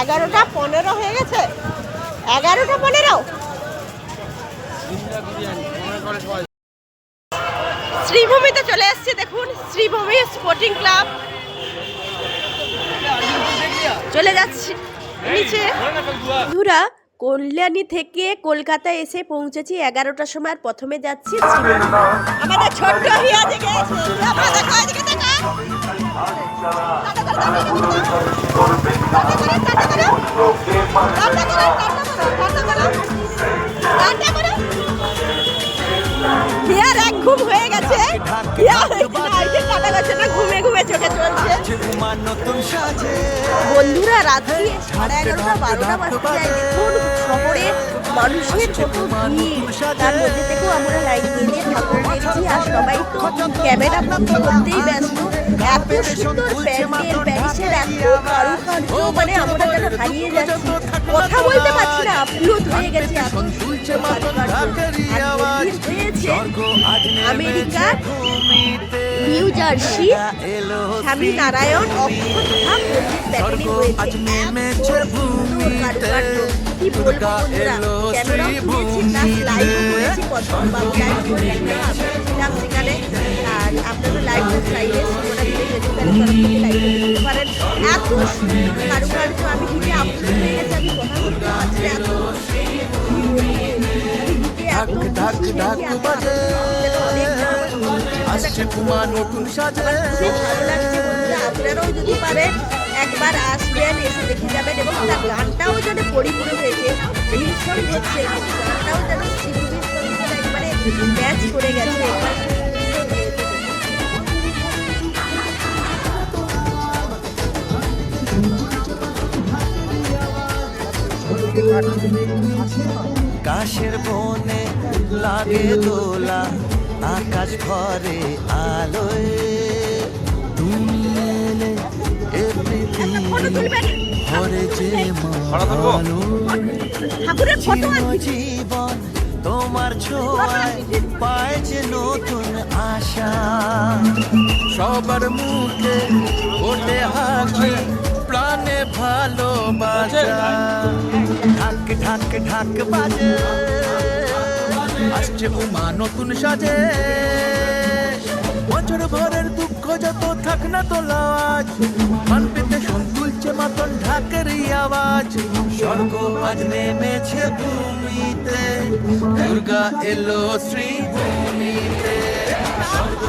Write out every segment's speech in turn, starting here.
এগারোটা পনেরো হয়ে গেছে? এগারোটা পনেরো? শ্রীভূমিতে চলে এসছে, দেখুন, শ্রীভূমি স্পোর্টিং ক্লাব চলে যাচ্ছি, নিচে। বন্ধুরা, কল্যাণী থেকে কলকাতায় এসে পৌঁছেছি, এগারোটার সময়। প্রথমে যাচ্ছি। আমাদের ছোট্ট হিয়া আছে। দেখা। বন্ধুরা, রাত্রি সাড়ে এগারোটা, বারোটা বাজতে যায় দেখুন শহরে মানুষের তার মধ্যে থেকেও আমরা দিয়ে ঠাকুর দেখছি আর সবাই তো ক্যামেরা করতেই ব্যস্ত। এত সুন্দর প্যান্ডেল কারুকার্য মানে আমরা যেন হারিয়ে যাচ্ছি। কথা বলতে পারছি না আপ্লুত হয়ে গেছে এত সুন্দর কারুকার্য আর মন্দির হয়েছে আমেরিকার নিউ জার্সি। স্বামী নারায়ণ অক্ষরধাম মন্দির প্যাকেটিং হয়েছে কারুকার্য। কি বলব বন্ধুরা? ক্যামেরাও কিনেছি প্লাস লাইভ করেছি পদ্ম বাবু লাইভ করে সেখানে। আর আপনারা লাইভ চাইলে সুমনা দিদি ফেসবুকের তরফ থেকে লাইভ দেখতে পারেন এত কারুকার্য আমি দিকে আপলোড হয়ে গেছে আমি কথা বলতে পারছি এত আমি দিকে এত ঢাক ঢাক বাজে। আসছে কুমা নতুন সাজে খুবই ভালো লাগছে বন্ধুরা আপনারাও যদি পারেন একবার আসবেন এসে দেখে যাবেন এবং তার গানটাও যেন পরিপূর্ণ হয়েছে ভীষণ হচ্ছে গানটাও যেন শিল্পীর সঙ্গে একবারে ম্যাচ করে গেছে। কাশের বনে লাগে দোলা, আকাশ ভরে আলোয়। তুমি এলে এ পৃথিবী ভরে যে আলো জীবন তোমার ছোঁয়ায় পায় যে নতুন আশা। সবার মুখে ওঠে হাসি, প্রাণে ভালোবাসা। ঢাক ঢাক বাজে। আসছে উমা নতুন সাজে। বছর ভরের দুঃখ যত থাক না তো লাজ। মান পেতে শোন তুলছে মাতন ঢাকেরই আওয়াজ। স্বর্গ আজ নেমেছে ভূমিতে, দুর্গা এলো শ্রীভূমিতে। স্বর্গ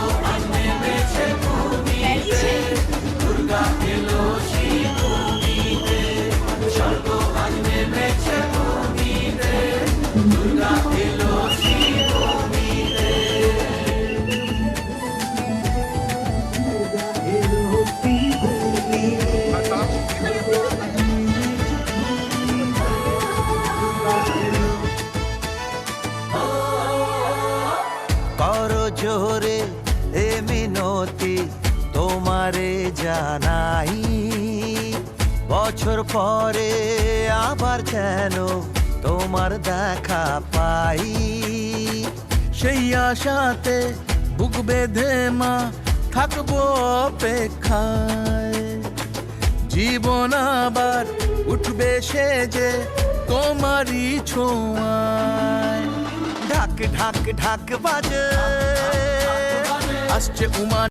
জোরে এ তোমারে জানাই। বছর পরে আবার যেন তোমার দেখা পাই। সেই আশাতে বুক বেঁধে মা, থাকব জীবন আবার উঠবে সেজে তোমারই ছোঁয়ায়। ঢাক ঢাক ঢাক বাজে, আসছে উমা